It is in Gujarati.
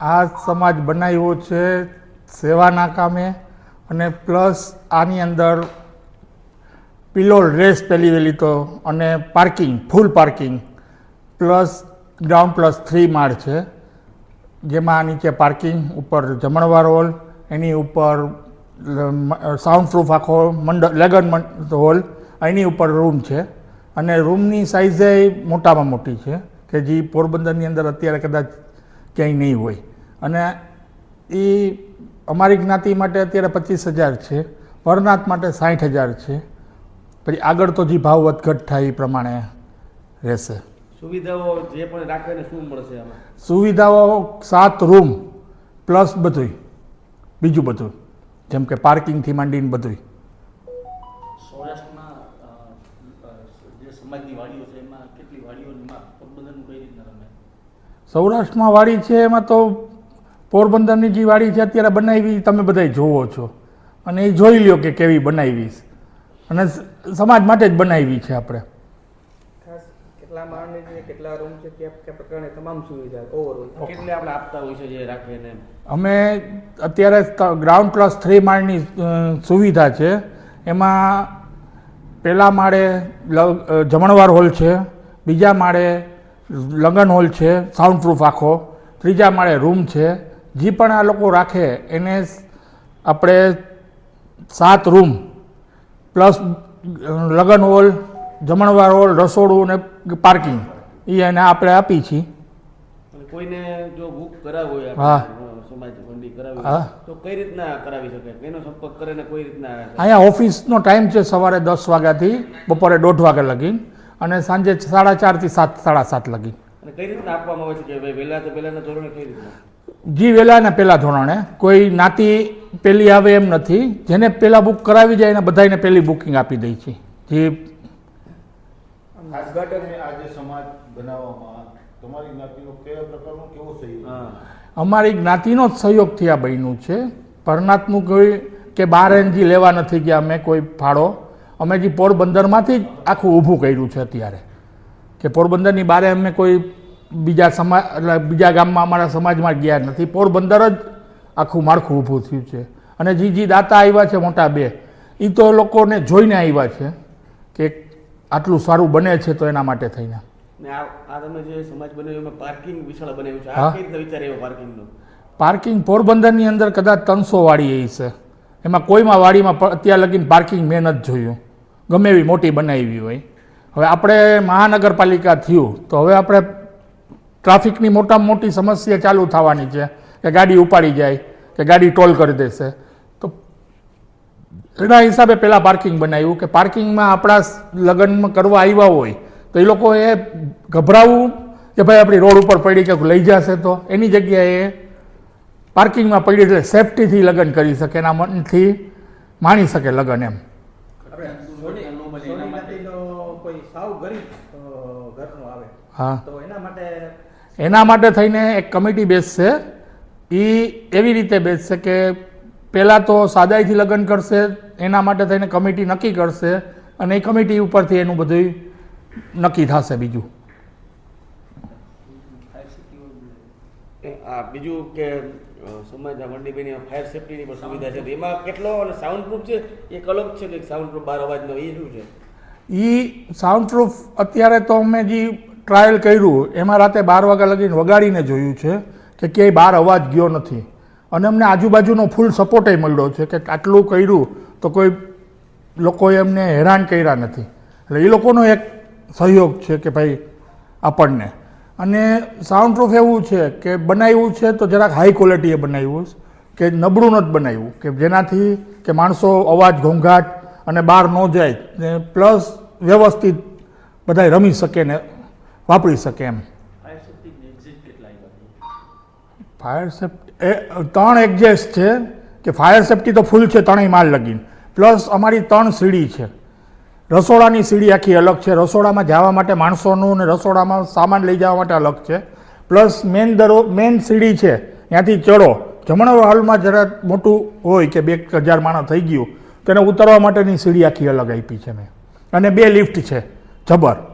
આ સમાજ બનાવ્યો છે સેવાના કામે અને પ્લસ આની અંદર પિલોલ રેસ પહેલી વહેલી તો અને parking, full parking, plus ground plus three માળ છે. જેમાં નીચે પાર્કિંગ, ઉપર જમણવાર હોલ, એની ઉપર સાઉન્ડ પ્રૂફ આખો મંડળ લેગન હોલ, એની ઉપર રૂમ છે. અને રૂમની સાઇઝે મોટામાં મોટી છે, કે જે પોરબંદરની અંદર અત્યારે કદાચ ક્યાંય નહીં હોય. અને એ અમારી જ્ઞાતિ માટે અત્યારે પચીસ હજાર છે વરનાથ માટે સાઠ હજાર છે. પછી આગળ તો જે ભાવ વધઘટ થાય એ પ્રમાણે રહેશે. સુવિધાઓ જે પણ રાખે શું મળશે આમાં? સુવિધાઓ સાત રૂમ પ્લસ બધું બીજું બધું. જેમ કે પાર્કિંગથી માંડીને બધું સૌરાષ્ટ્રમાં જે સમાજની વાડીઓ છે એમાં કેટલી વાડીઓમાં પોરબંદરનું કઈ રીતના રમે? સૌરાષ્ટ્રમાં વાડી છે એમાં તો પોરબંદરની જે વાડી છે અત્યારે બનાવી તમે બધા જોવો છો. અને એ જોઈ લ્યો કે કેવી બનાવી અને સમાજ માટે જ બનાવી છે આપણે. કેટલા માળની છે કેટલા રૂમ છે કે કે પ્રકારની તમામ સુવિધા ઓવરઓલ કેટલે આપણે આપતા હોય છે જે અમે અત્યારે ગ્રાઉન્ડ પ્લસ થ્રી માળની સુવિધા છે. એમાં પહેલા માળે જમણવાર હોલ છે. બીજા માળે લગન હોલ છે સાઉન્ડ પ્રૂફ આખો. ત્રીજા માળે રૂમ છે. જે પણ આ લોકો રાખે એને આપણે સાત રૂમ. પ્લસ લગન હોલ જમણવાર હોલ રસોડું ને પાર્કિંગ. એ એને આપણે આપી છીએ કોઈને જો બુક કરાવવું હોય હા. અહીંયા ઓફિસનો ટાઈમ છે સવારે દસ વાગ્યાથી બપોરે દોઢ વાગ્યા લગીન. અને સાંજે સાડા ચારથી સાત સાડા સાત લગી. અને કઈ રીતના આપવામાં આવે છે કે ભાઈ વહેલા તો પહેલાના ધોરણે કઈ રીતના? જી વહેલાને પહેલાં ધોરણે. કોઈ નાતી પહેલી આવે એમ નથી. જેને પહેલાં બુક કરાવી જાય એને બધાને પહેલી બુકિંગ આપી દઈ છે. જે આજે સમાજ બનાવવામાં તમારી જ્ઞાતિનો કયા પ્રકારનો કેવો સહયોગ અમારી જ્ઞાતિનો જ સહયોગથી આ બન્યું છે. પરનાથનું કોઈ કે બાર એનજી લેવા નથી ગયા અમે કોઈ ફાળો અમે જે પોરબંદરમાંથી જ આખું ઊભું કર્યું છે અત્યારે. કે પોરબંદરની બારે અમે કોઈ બીજા સમાજ એટલે બીજા ગામમાં અમારા સમાજમાં ગયા નથી. પોરબંદર જ આખું માળખું ઊભું થયું છે. અને જે જે દાતા આવ્યા છે મોટા બે. એ તો લોકોને જોઈને આવ્યા છે કે આટલું સારું બને છે તો એના માટે થઈને. પાર્કિંગ પોરબંદરની અંદર કદાચ ત્રણસો વાળી એ છે. એમાં કોઈમાં વાડીમાં અત્યાર લગીને પાર્કિંગ મેં નથી જોયું. ગમે એવી મોટી બનાવી હોય. હવે આપણે મહાનગરપાલિકા થયું, તો હવે આપણે ટ્રાફિકની મોટામાં મોટી સમસ્યા ચાલુ થવાની છે, કે ગાડી ઉપાડી જાય, કે ગાડી ટોલ કરી દેશે. તો એના હિસાબે પહેલાં પાર્કિંગ બનાવ્યું, કે પાર્કિંગમાં આપણા લગ્નમાં કરવા આવ્યા હોય, તો એ લોકો એ ગભરાવું, કે ભાઈ આપણી રોડ ઉપર પડી કે લઈ જશે તો. એની જગ્યાએ પાર્કિંગમાં પડી એટલે સેફટીથી લગ્ન કરી શકે, એના મનથી માણી શકે લગ્ન એમ. આપણે સોની સોની જ્ઞાતિનો કોઈ સાવ ગરીબ ઘરનો આવે. હા. તો એના માટે એના માટે થઈને એક કમિટી બેસશે એ એવી રીતે બેસશે કે પહેલાં તો સાદાઈથી લગ્ન કરશે એના માટે થઈને કમિટી નક્કી કરશે અને એ કમિટી ઉપરથી એનું બધું નક્કી થશે બીજું. આ બીજું કે અ, સમાજ આ મંડી ફાયર સેફટીની પણ સુવિધા છે. એમાં કેટલો અને સાઉન્ડ પ્રૂફ છે? એક અલગ છે કે સાઉન્ડ પ્રૂફ બાર અવાજનો? એ શું છે? એ સાઉન્ડ પ્રૂફ અત્યારે તો અમે જે ટ્રાયલ કર્યું એમાં રાતે બાર વાગ્યા લગીને વગાડીને જોયું છે કે ક્યાંય બહાર અવાજ ગયો નથી. અને અમને આજુબાજુનો ફૂલ સપોર્ટે મળ્યો છે કે આટલું કર્યું તો કોઈ લોકોએ અમને હેરાન કર્યા નથી. એટલે એ લોકોનો એક સહયોગ છે કે ભાઈ આપણને. અને સાઉન્ડ પ્રૂફ એવું છે કે બનાવ્યું છે તો જરાક હાઈ ક્વોલિટીએ બનાવ્યું કે નબળું નથી બનાવ્યું કે જેનાથી કે માણસો અવાજ ઘોંઘાટ અને બહાર ન જાય ને પ્લસ વ્યવસ્થિત બધાય રમી શકે ને વાપરી શકે એમ. ફાયર સેફ્ટી એ ત્રણ એક્ઝેસ્ટ છે કે ફાયર સેફ્ટી તો ફૂલ છે ત્રણેય માલ લગીન. પ્લસ અમારી ત્રણ સીડી છે. રસોડાની સીડી આખી અલગ છે. રસોડામાં જવા માટે માણસોનું અને રસોડામાં સામાન લઈ જવા માટે અલગ છે. પ્લસ મેન દરો, મેન સીડી છે. ત્યાંથી ચડો. જમણા હોલમાં જરા મોટું હોય કે બે હજાર માણસ થઈ ગયું, તેને ઉતરવા માટેની સીડી આખી અલગ આપી છે મેં. અને બે લિફ્ટ છે. જબર.